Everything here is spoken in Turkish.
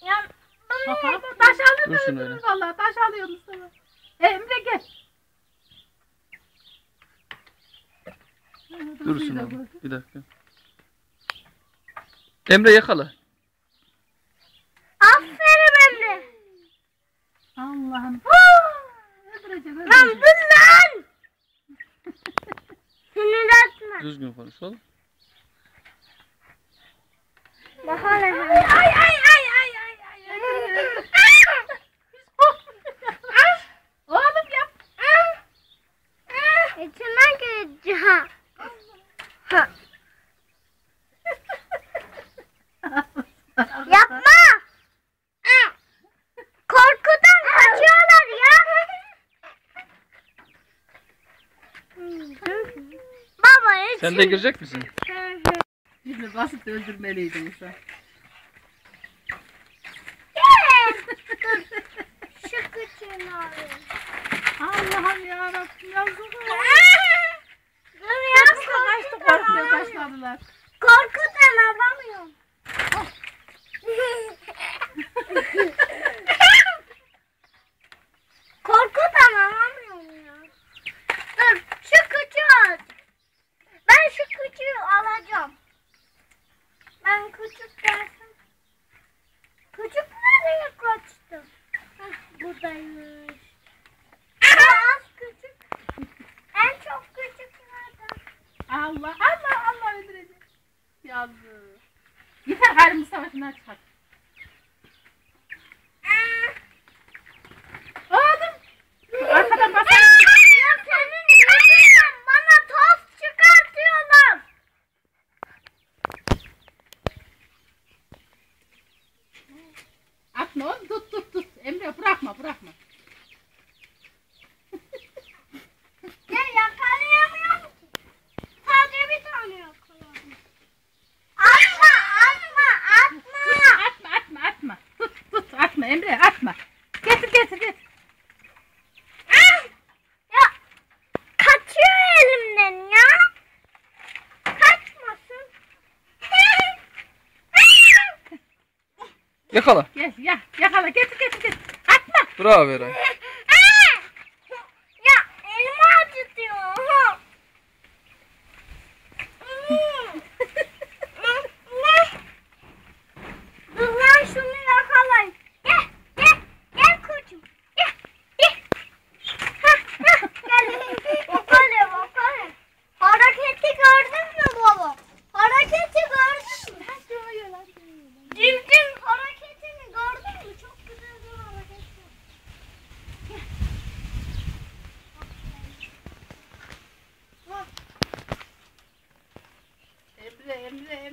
Ya Bak bak taş alıyor Dursun öyle. Vallahi taş alıyor Mustafa. E, Emre gel. Dursun abi. Bir dakika. Emre yakala. aferin Emre. Allah'ım. Öldürecek Lan dur lan. Sinirlenme. Düzgün konuş oğlum. Bakalım. Ay ay ay ay ay ay ay. Oğlum yap. İçinden gireceğim. Yapma. Korkudan kaçıyorlar ya. Baba hiç. Sen de girecek misin? Basit öldürmeliydi Musa. Şu küçüğünü alayım. Allah'ım yarabbim yazık. Dur ya. Kaçtı korkmaya başladılar. Korkudan alamıyorum. Korkudan alamıyorum ya. Dur şu küçüğü al. Ben şu küçüğü alacağım. Ben küçük dersim. Küçük nereye kaçtı? Heh, buradaymış. Az küçük. En çok küçük nerede? Allah Allah Allah öldürecek. Yazık. Yeter gayrı Mustafa şunları çıkart. Oğlum. Arkadan basar. Ya senin yüzünden bana toz çıkartıyorlar. Atma oğlum tut tut tut. Emre bırakma bırakma. Ya yakalayamıyorum ki. Sadece bir tane yakaladım. Atma atma atma. Atma atma atma. Tut tut atma Emre atma. Getir getir getir. Ah! Ya kaçıyor elimden ya. Kaçmasın. Yakala. Gel ya yakala getir getir getir. Atma. Bravo Eray. and then